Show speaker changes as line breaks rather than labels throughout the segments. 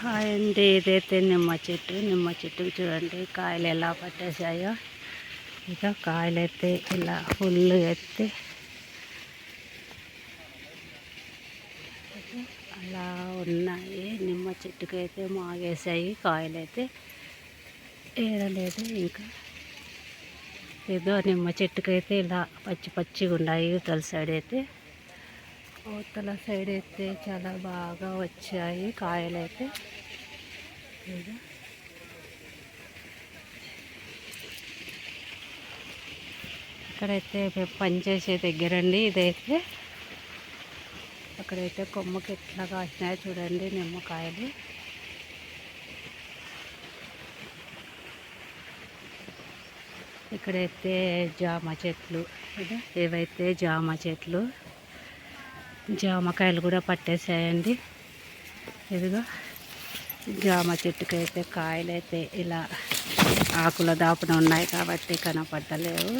Hi అండి. ఇదైతే నిమ్మ చెట్టు. నిమ్మ చెట్టుకు చూడండి కాయలు ఎలా పట్టేసాయో ఇక కాయలు అయితే ఇలా ఫుల్ ఎత్తి అలా ఉన్నాయి. నిమ్మ చెట్టుకు అయితే మాగేసాయి కాయలు అయితే ఏడలేదు ఇంకా. ఏదో నిమ్మ చెట్టుకైతే ఇలా పచ్చి పచ్చిగా ఉన్నాయి. ఇవతల సైడ్ అయితే అవతల సైడ్ అయితే చాలా బాగా వచ్చాయి కాయలు అయితే ఇక్కడైతే మేము పనిచేసే దగ్గరండి ఇదైతే. అక్కడైతే కొమ్మకి ఎట్లా కాసినాయో చూడండి నిమ్మకాయలు. ఇక్కడైతే జామ చెట్లు. ఏవైతే జామ చెట్లు. జామకాయలు కూడా పట్టేసాయండి. ఇదిగో జామ చెట్టుకైతే కాయలు అయితే ఇలా ఆకుల దాపున ఉన్నాయి కాబట్టి కనపడలేవు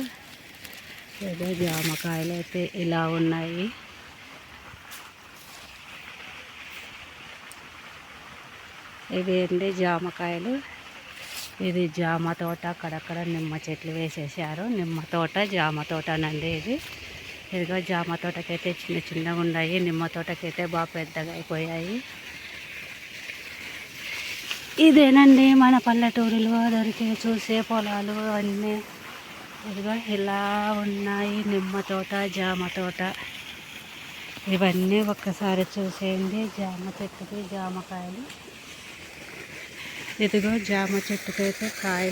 ఏదో జామకాయలు అయితే ఇలా ఉన్నాయి. ఇవి అండి జామకాయలు? ఇది జామ తోట. అక్కడక్కడ నిమ్మ చెట్లు వేసేసారు నిమ్మ తోట జామ తోటనండి ఇది. ఇదిగో జామ తోటకైతే చిన్న చిన్నగా ఉన్నాయి నిమ్మ తోటకైతే బాగా పెద్దగా అయిపోయాయి. ఇదేనండి మన పల్లెటూరులో దొరికే చూసే పొలాలు అన్నీ. ఇదిగో ఇలా ఉన్నాయి నిమ్మ తోట జామ తోట. ఇవన్నీ ఒక్కసారి చూసేయండి జామ చెట్టుకి జామకాయలు. ఇదిగో జామ చెట్టుకైతే కాయలు.